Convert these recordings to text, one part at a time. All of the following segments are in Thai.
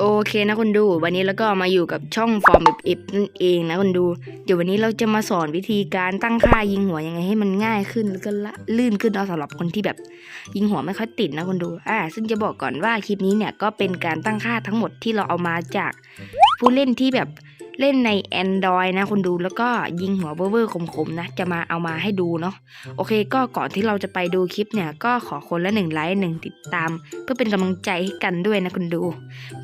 โอเคนะคนดู วันนี้เราก็มาอยู่กับช่องฟอร์มเอฟนั่นเองนะคนดู เดี๋ยววันนี้เราจะมาสอนวิธีการตั้งค่ายิงหัวยังไงให้มันง่ายขึ้นแล้วก็ละลื่นขึ้นเนาะสำหรับคนที่แบบยิงหัวไม่ค่อยติดนะคนดูอ่าซึ่งจะบอกก่อนว่าคลิปนี้เนี่ยก็เป็นการตั้งค่าทั้งหมดที่เราเอามาจากผู้เล่นที่แบบ เล่นใน Android นะคนดูแล้วก็ยิงหัวเวอร์ๆคมๆนะ จะมาเอามาให้ดูเนาะโอเค ก็ก่อนที่เราจะไปดูคลิปเนี่ย ก็ขอคนละหนึ่งไลค์หนึ่งติดตาม เพื่อเป็นกำลังใจให้กันด้วยนะคนดู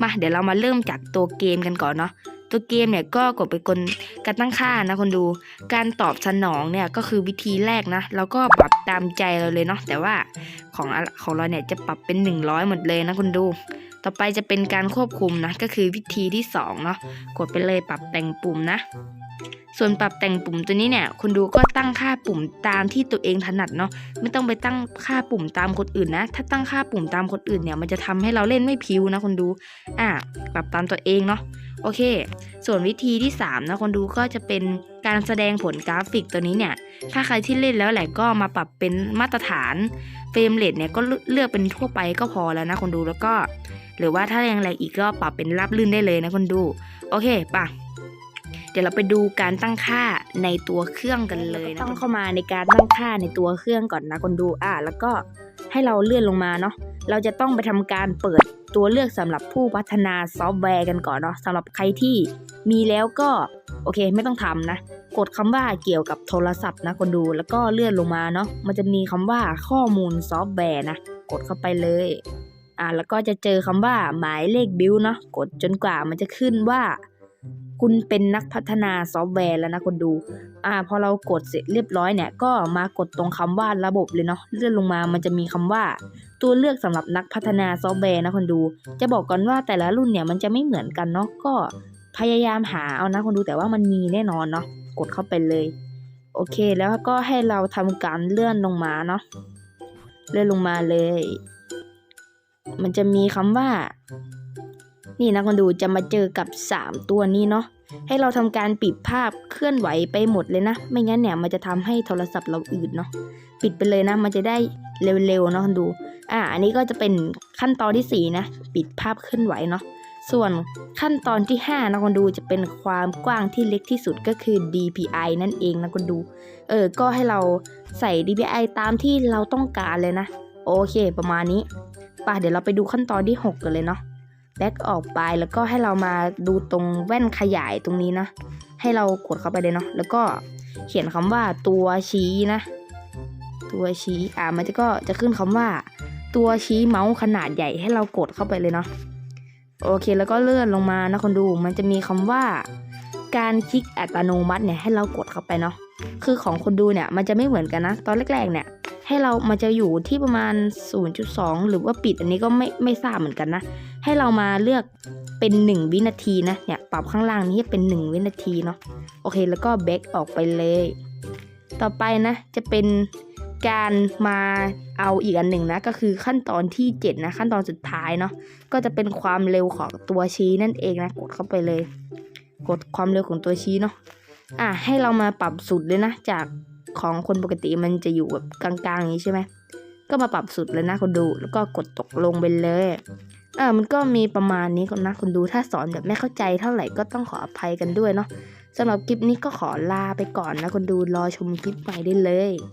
มาเดี๋ยวเรามาเริ่มจากตัวเกมกันก่อนเนาะตัวเกมเนี่ยก็กดไปกลการตั้งค่านะคนดู การตอบสนองเนี่ยก็คือวิธีแรกนะแล้วก็ปรับตามใจเราเลยเนาะแต่ว่าของของเราเนี่ยจะปรับเป็น 100 หมดเลยนะคนดู ต่อไปจะเป็นการควบคุมนะ ก็คือวิธีที่สองเนาะกดไปเลยปรับแต่งปุ่มนะ ส่วนปรับแต่งปุ่มตัวนี้เนี่ยคุณดูก็ตั้งค่าปุ่มตามที่ตัวเองถนัดเนาะไม่ต้องไปตั้งค่าปุ่มตามคนอื่นนะ ถ้าตั้งค่าปุ่มตามคนอื่นเนี่ยมันจะทำให้เราเล่นไม่พิวนะคนดูอะปรับตามตัวเองเนาะโอเค ส่วนวิธีที่ 3 นะคนดูก็จะเป็นการแสดงผลกราฟิกตัวนี้เนี่ย ถ้าใครที่เล่นแล้วแหละก็มาปรับเป็นมาตรฐานเฟรมเรทเนี่ยก็เลือกเป็นทั่วไปก็พอแล้วนะคนดูแล้วก็ หรือว่าถ้าแรงแรงอีกก็ปรับเป็นรับลื่นได้เลยนะคนดู โอเคปะ เดี๋ยวเราไปดูการตั้งค่าในตัวเครื่องกันเลยนะต้องเข้ามาในการตั้งค่าในตัวเครื่องก่อนนะคนดูอะแล้วก็ให้เราเลื่อนลงมาเนาะเราจะต้องไปทำการเปิดตัวเลือกสำหรับผู้พัฒนาซอฟต์แวร์กันก่อนเนาะสำหรับใครที่มีแล้วก็โอเคไม่ต้องทำนะ กดคำว่าเกี่ยวกับโทรศัพท์นะคนดูแล้วก็เลื่อนลงมาเนาะมันจะมีคำว่าข้อมูลซอฟต์แวร์นะกดเข้าไปเลยอ่าแล้วก็จะเจอคำว่าหมายเลขบิลเนาะกดจนกว่ามันจะขึ้นว่า คุณเป็นนักพัฒนาซอฟต์แวร์แล้วนะคนดู อ่า พอเรากดเสร็จเรียบร้อยเนี่ย ก็มากดตรงคำว่าระบบเลยเนาะ เลื่อนลงมา มันจะมีคำว่า ตัวเลือกสำหรับนักพัฒนาซอฟต์แวร์นะคนดู จะบอกก่อนว่าแต่ละรุ่นเนี่ยมันจะไม่เหมือนกันเนาะ ก็พยายามหาเอานะคนดู แต่ว่ามันมีแน่นอนเนาะ กดเข้าไปเลย โอเค แล้วก็ให้เราทำการเลื่อนลงมาเนาะ เลื่อนลงมาเลย มันจะมีคำว่า นี่นะคนดูจะมาเจอกับ 3 ตัวนี้เนาะให้เราทำการปิดภาพเคลื่อนไหวไปหมดเลยนะ ไม่งั้นเนี่ยมันจะทำให้โทรศัพท์เราอืดเนาะปิดไปเลยนะ มันจะได้เร็วๆเนาะคนดู อ่า อันนี้ก็จะเป็นขั้นตอนที่ 4 นะ ปิดภาพเคลื่อนไหวเนาะส่วนขั้นตอนที่ 5 นะคนดูจะเป็นความกว้างที่เล็กที่สุดก็คือ DPI นั่นเองนะคนดู เออ ก็ให้เราใส่ DPI ตามที่เราต้องการเลยนะ โอเค ประมาณนี้ป่ะเดี๋ยวเราไปดูขั้นตอนที่ 6 กันเลยเนาะ แบ็กออกไปแล้วก็ให้เรามาดูตรงแว่นขยายตรงนี้นะ ให้เรากดเข้าไปเลยเนาะแล้วก็เขียนคำว่าตัวชี้นะ ตัวชี้อ่ามันจะก็จะขึ้นคำว่า ตัวชี้เมาส์ขนาดใหญ่ให้เรากดเข้าไปเลยเนาะโอเคแล้วก็เลื่อนลงมานะคนดูมันจะมีคำว่า การคลิกอัตโนมัติเนี่ยให้เรากดเข้าไปเนาะคือของคนดูเนี่ยมันจะไม่เหมือนกันนะ ตอนแรกๆเนี่ย ให้เรามันจะอยู่ที่ประมาณ 0.2 หรือว่าปิดอันนี้ก็ไม่ไม่ทราบเหมือนกันนะ ให้เรามาเลือกเป็น 1 วินาทีนะเนี่ยปรับข้างล่างนี้เป็น 1 วินาทีเนาะโอเคแล้วก็แบ็กออกไปเลย ต่อไปนะจะเป็นการมาเอาอีกอันหนึ่งนะก็คือขั้นตอนที่ 7 นะ ขั้นตอนสุดท้ายเนาะก็จะเป็นความเร็วของตัวชี้นั่นเองนะกดเข้าไปเลย กดความเร็วของตัวชี้เนาะอะให้เรามาปรับสุดเลยนะจาก ของคนปกติมันจะอยู่แบบกลางๆอย่างนี้ใช่ไหมก็มาปรับสุดเลยนะคนดูแล้วก็กดตกลงไปเลยเออมันก็มีประมาณนี้คนนะคนดูถ้าสอนแบบไม่เข้าใจเท่าไหร่ก็ต้องขออภัยกันด้วยเนาะสำหรับคลิปนี้ก็ขอลาไปก่อนนะคนดูรอชมคลิปใหม่ได้เลย